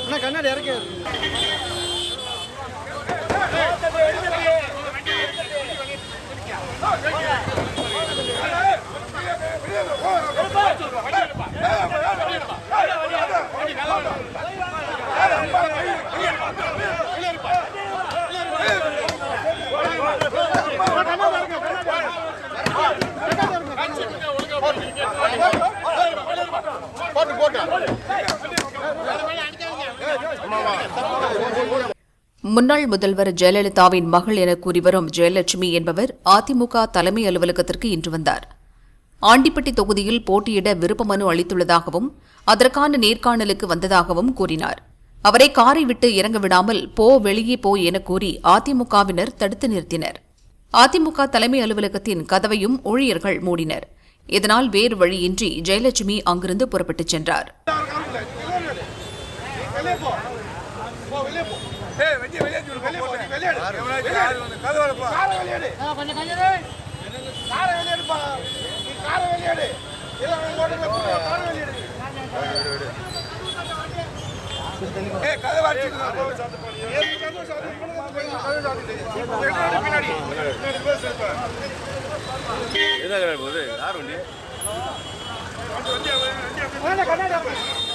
அண்ணா கண்ணாடி இறக்கி முன்னாள் முதல்வர் ஜெயலலிதாவின் மகள் என கூறிவரும் ஜெயலட்சுமி என்பவர் அதிமுக தலைமை அலுவலகத்திற்கு இன்று வந்தார். ஆண்டிப்பட்டி தொகுதியில் போட்டியிட விருப்ப மனு அளித்துள்ளதாகவும் அதற்கான நேர்காணலுக்கு வந்ததாகவும் கூறினார். அவரை காரை விட்டு இறங்க விடாமல் போ வெளியே போ என கூறி அதிமுகவினர் தடுத்து நிறுத்தினர். அதிமுக தலைமை அலுவலகத்தின் கதவையும் ஊழியர்கள் மூடினர். இதனால் வேறு வழியின்றி ஜெயலட்சுமி அங்கிருந்து புறப்பட்டுச் சென்றார் கையெடு காரை வெளியேடுப்பா நீ காரை வெளியேடு இல்லை ஓட்டுங்க காரை வெளியேடு வண்டி ரெண்டு ரைட்ல திருப்பு